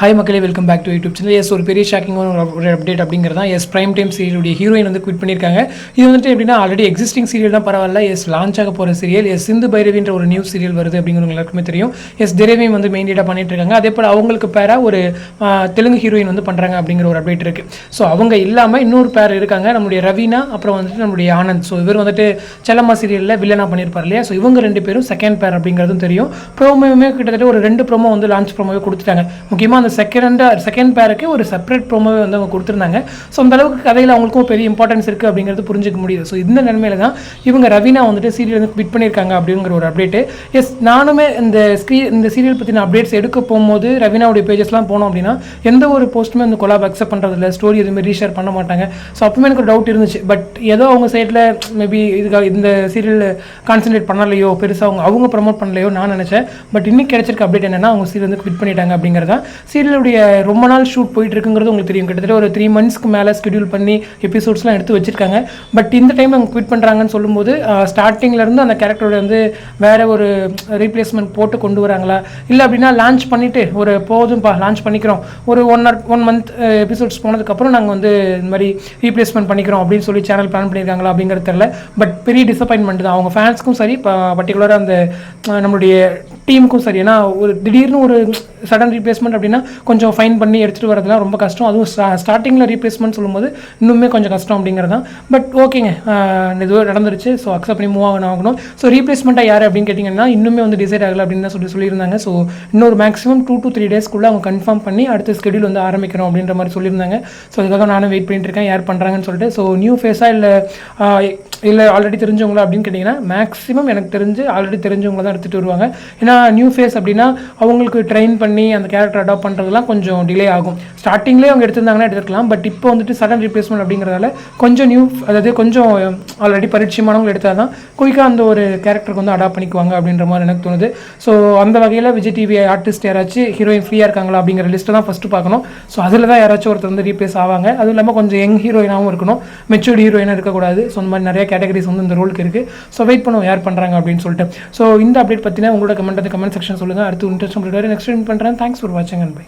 Hi மக்களே welcome back to YouTube channel yes ஒரு பெரிய ஷாக்கிங் ஒரு அப்டேட் அப்படிங்கிறது தான் எஸ் பிரைம் டைம் சீரியலுடைய ஹீரோயின் வந்து குவிட் பண்ணியிருக்காங்க இது வந்துட்டு எப்படின்னா ஆல்ரெடி எக்ஸிஸ்டிங் சீரியல் தான் பரவாயில்ல. எஸ் லான்ச் ஆக போகிற சீரியல் எஸ் சிந்து பைரவின்ற ஒரு நியூ சீரியல் வருது அப்படிங்கிறது எல்லாருக்குமே தெரியும். எஸ் திரவியம் வந்து மெயின் லீடாக பண்ணிட்டு இருக்காங்க. அதே போல் அவங்களுக்கு பேராக ஒரு தெலுங்கு ஹீரோயின் வந்து பண்ணுறாங்க அப்படிங்கிற ஒரு அப்டேட் இருக்குது ஸோ அவங்க இல்லாமல் இன்னொரு பேர் இருக்காங்க. நம்மளுடைய ரவீனா அப்புறம் வந்துட்டு நம்மளுடைய ஆனந்த். ஸோ இவர் வந்துட்டு செல்லம்மா சீரியலில் வில்லனாக பண்ணியிருப்பார் இல்லையா? ஸோ இவங்க ரெண்டு பேரும் செகண்ட் பேர் அப்படிங்கிறதும் தெரியும். ப்ரோமோவுமே கிட்டத்தட்ட ஒரு ரெண்டு ப்ரோமோ வந்து லான்ச் ப்ரோமோவே கொடுத்துட்டாங்க. முக்கியமாக அந்த செகண்ட் செகண்ட் பேருக்கு ஒரு செப்பரேட் ப்ரோமோவே வந்து அவங்க கொடுத்துருந்தாங்க. ஸோ அந்த அளவுக்கு கதையில் அவங்களுக்கும் பெரிய இம்பார்ட்டன்ஸ் இருக்குது அப்படிங்கிறது புரிஞ்சுக்க முடியுது. ஸோ இந்த நிலைமையில தான் இவங்க ரவீனா வந்துட்டு சீரியல் வந்து பிட் பண்ணியிருக்காங்க அப்படிங்கிற ஒரு அப்டேட்டு எஸ் நானுமே இந்த ஸ்க்ரீ இந்த சீரியல் பற்றின அப்டேட்ஸ் எடுக்க போகும்போது ரவீனாவுடைய பேஜஸ்லாம் போனோம் அப்படின்னா எந்த ஒரு போஸ்ட்டுமே அந்த கொலாப் அக்செப்ட் பண்ணுறதில்ல ஸ்டோரி எதுவுமே ரீஷேர் பண்ண மாட்டாங்க. ஸோ அப்பவுமே எனக்கு ஒரு டவுட் இருந்துச்சு. பட் ஏதோ அவங்க சைடில் மேபி இதுக்காக இந்த சீரியல் கான்சென்ட்ரேட் பண்ணலையோ பெருசாக அவங்க அவங்க ப்ரமோட் பண்ணலையோ நான் நினச்சேன். பட் இன்னும் கிடைச்சிருக்க அப்டேட் என்னன்னா அவங்க சீரியல் வந்து குவிட் பண்ணிட்டாங்க அப்படிங்கறதுதான். சீரியலுடைய ரொம்ப நாள் ஷூட் போயிட்டு இருக்குங்கிறது உங்களுக்கு தெரியும். கிட்டத்தட்ட ஒரு த்ரீ மந்த்ஸ்க்கு மேலே ஸ்கெடியூல் பண்ணி எபிசோட்ஸ்லாம் எடுத்து வச்சிருக்காங்க. பட் இந்த டைம் அவங்க குவிட் பண்ணுறாங்கன்னு சொல்லும்போது ஸ்டார்டிங்லேருந்து அந்த கேரக்டரோட வந்து வேற ஒரு ரீப்ளேஸ்மெண்ட் போட்டு கொண்டு வராங்களா? இல்லை அப்படின்னா லான்ச் பண்ணிவிட்டு ஒரு போதும்பா லான்ச் பண்ணிக்கிறோம். ஒரு one or one month episodes போனதுக்கப்புறம் நாங்கள் வந்து இந்த மாதிரி ரீப்ளேஸ்மெண்ட் பண்ணிக்கிறோம் அப்படின்னு சொல்லி சேனல் பிளான் பண்ணியிருக்காங்களா அப்படிங்கிறது தெரில பட் பெரிய டிசப்பாயின்மெண்ட் தான். அவங்க ஃபேன்ஸ்க்கும் சரி பர்டிகுலராக அந்த நம்மளுடைய டீமுக்கும் சரி. ஏன்னா ஒரு திடீர்னு ஒரு சடன் ரீப்ளேஸ்மெண்ட் அப்படின்னா கொஞ்சம் ஃபைன் பண்ணி எடுத்துகிட்டு வரதுலாம் ரொம்ப கஷ்டம். அதுவும் ஸ்டார்டிங்கில் ரீப்ளேஸ்மெண்ட் சொல்லும்போது இன்னுமே கொஞ்சம் கஷ்டம் அப்படிங்கிறது தான். பட் ஓகேங்க இது நடந்துருச்சு. ஸோ அக்செப்ட் பண்ணி மூவ் ஆகணும் ஆகணும். ஸோ ரீப்ளேஸ்மெண்ட்டாக யார் அப்படின்னு கேட்டிங்கன்னா இன்னுமே வந்து டிசைட் ஆகலை அப்படின்னு சொல்லி சொல்லியிருந்தாங்க. ஸோ இன்னொரு மேக்ஸிமம் டூ டூ த்ரீ டேஸ்க்குள்ளே அவங்க கன்ஃபார்ம் பண்ணி அடுத்த ஸ்கெடியூல் வந்து ஆரம்பிக்கணும் அப்படின்ற மாதிரி சொல்லியிருந்தாங்க. ஸோ இதுக்காக நானும் வெயிட் பண்ணிட்டு இருக்கேன். யார் பண்ணுறாங்கன்னு சொல்லிட்டு. ஸோ நியூ ஃபேஸாக இல்லை இல்லை ஆல்ரெடி தெரிஞ்சவங்களா அப்படின்னு கேட்டிங்கன்னா மேக்ஸிமம் எனக்கு தெரிஞ்சு ஆல்ரெடி தெரிஞ்சவங்க தான் எடுத்துகிட்டு வருவாங்க. ஏன்னா நியூ ஃபேஸ் அப்படின்னா அவங்களுக்கு ட்ரெயின் பண்ணி அந்த கேரக்டர் அடாப்ட் பண்ணுறதுலாம் கொஞ்சம் டிலே ஆகும். ஸ்டார்டிங்லேயே அவங்க எடுத்திருந்தாங்கன்னா எடுத்துக்கலாம் பட் இப்போ வந்துட்டு சடன் ரீப்ளேஸ்மெண்ட் அப்படிங்கிறதால கொஞ்சம் நியூ அதாவது கொஞ்சம் ஆல்ரெடி பரிச்சயமானவங்க எடுத்தால் தான் குயிக்காக அந்த ஒரு கேரக்டருக்கு வந்து அடாப்ட் பண்ணிக்குவாங்க அப்படின்ற மாதிரி எனக்கு தோணுது. ஸோ அந்த வகையில் விஜய் டிவி ஆர்டிஸ்ட் யாராச்சும் ஹீரோயின் ஃப்ரீயாக இருக்காங்களா அப்படிங்கிற லிஸ்ட்டை தான் ஃபஸ்ட்டு பார்க்கணும். ஸோ அதில் தான் யாராச்சும் ஒருத்தர் வந்து ரீப்ளேஸ் ஆவாங்க. அதுவும் இல்லாமல் கொஞ்சம் யங் ஹீரோயினாகவும் இருக்கணும். மெச்சூர்டு ஹீரோயினாக இருக்கக்கூடாது. ஸோ அந்த மாதிரி நிறைய கேட்டகரிஸ் வந்து இந்த ரோலுக்கு இருக்குது ஸோ வெயிட் பண்ணுவோம் யார் பண்ணுறாங்க அப்படின்னு சொல்லிட்டு. ஸோ இந்த அப்டேட் பற்றினா உங்களோட கமெண்ட் அந்த கமெண்ட் செக்ஷன் சொல்லுங்கள் அடுத்து இன்ட்ரெஸ்ட் நெக்ஸ்ட் பண்ணுறேன் தேங்க்ஸ் ஃபார் வாட்சிங் அண்ட் பை